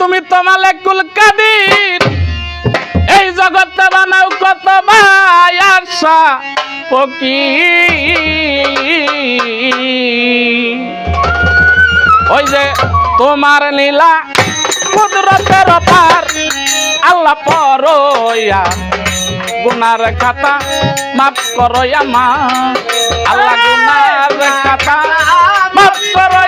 তুমি তো মালেকুল কাদির। এই জগতে বানাও কত আশা ফকি ওই যে তোমার নীলা কুদরতের পার আল্লাহ পরয়া গুনার খাতা মাফ করো আমার। আল্লাহ গুনার খাতা মাফ করো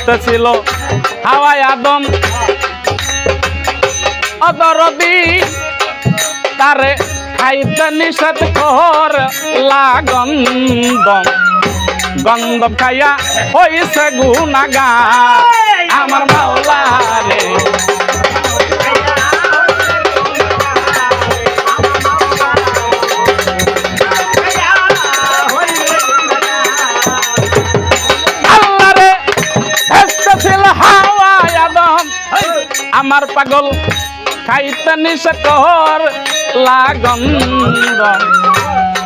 ব্যস্ত ছিল। হাওয়ায় আদম। অদরদি তারে খাইতে নিষেধ কর লাগন্দম গন্ধ খাইয়া হইছে গুনাগা আমার মাওলা রে আমার পাগল খাইতে সে কহর লাগন্দম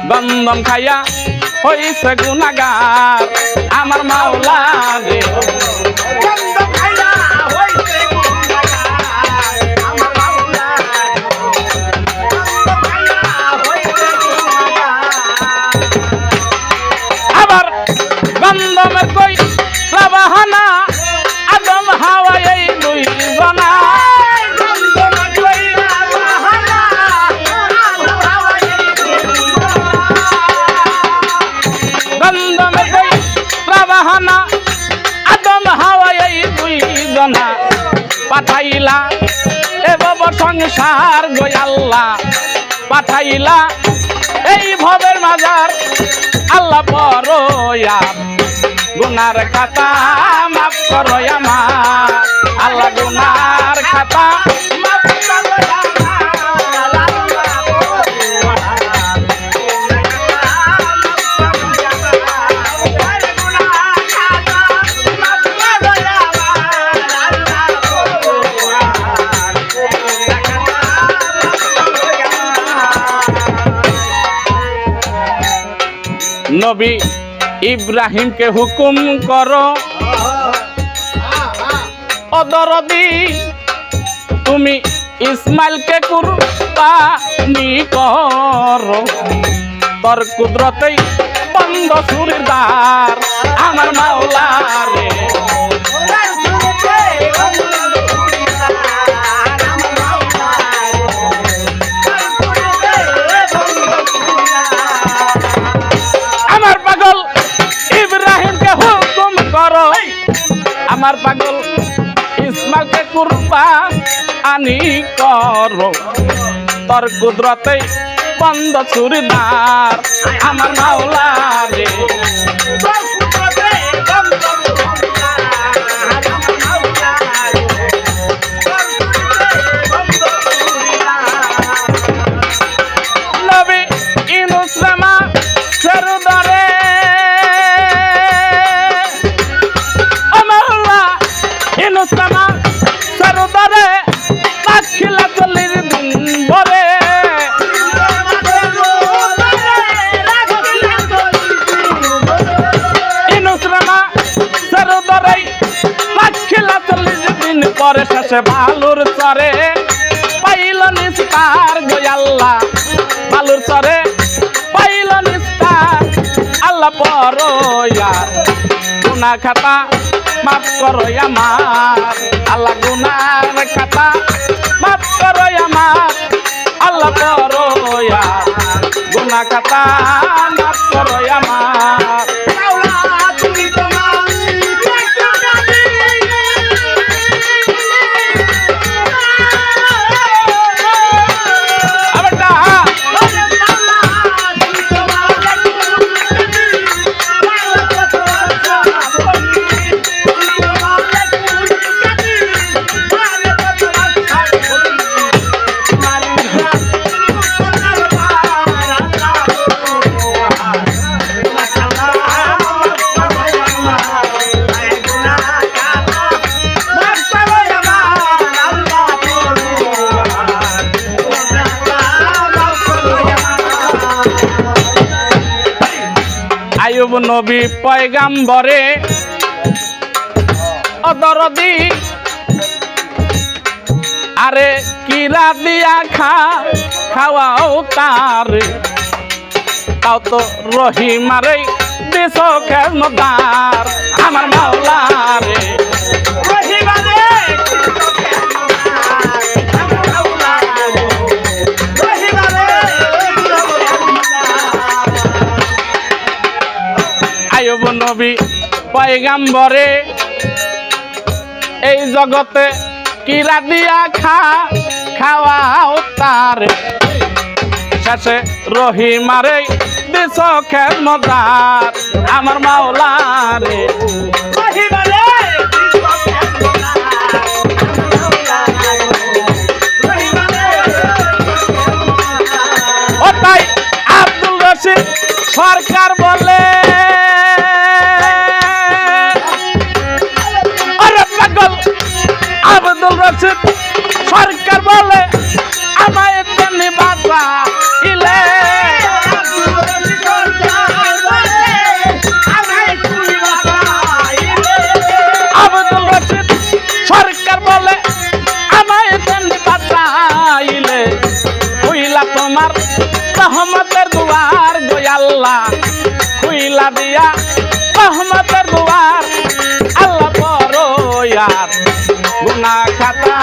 গন্ধম খাইয়া হইছে গুনাগার আমার মাওলা রে পাঠাইলা। এ বব সংসার গয়াল্লা পাঠাইলা। এই ভবের মাজার আল্লাহ পরয়া গুনার খাতা মাফ করো আমার নবী ইব্রাহিমকে হুকুম করো। অদরদি তুমি ইসমাইলকে কুরবানি করো। তোর কুদরতেই বন্ধ সুরের আমার পাগল ইসমাকে কুরবা আনি করো। তোর কুদরতে বন্ধ চুরিদার আমার মাওলা রে দিন পরে শেষে ভালুর চরে পাইল নিস্তার গোয়াল্লা বালুর চরে পাইল নিস্তার আল্লাহ পরয়া গুনা খাতা মাফ করো আমার, আল্লাহ গুনার খাতা মাফ করো আমার, আল্লাহ পরয়া গুনা খাতা মাফ করো আমার। নবী পয়গাম্বরে, অদরদি। আরে কিরা দিয়া খা, খাওয়াও তার। তাও তো রহিমারে দেশ খেলমদার আমার মাওলারে। আয়ুব নবী পয়গাম্বরে। এই জগতে কিরা দিয়া খা, খাওয়াও তার। শেষে রহিমারে দেশ খেমদার আমার মাওলারে। ও সরকার বলে, আমায় তেমনি বাতা ইলে আব্দুল রশিদ সরকার বলে, আমায় তেমনি বাতা ইলে হইলা তোমার রহমতের দুয়ার গোয়াল্লা হইলা দিয়া রহমতের দুয়ার আল্লাহ বড় গুনা খাতা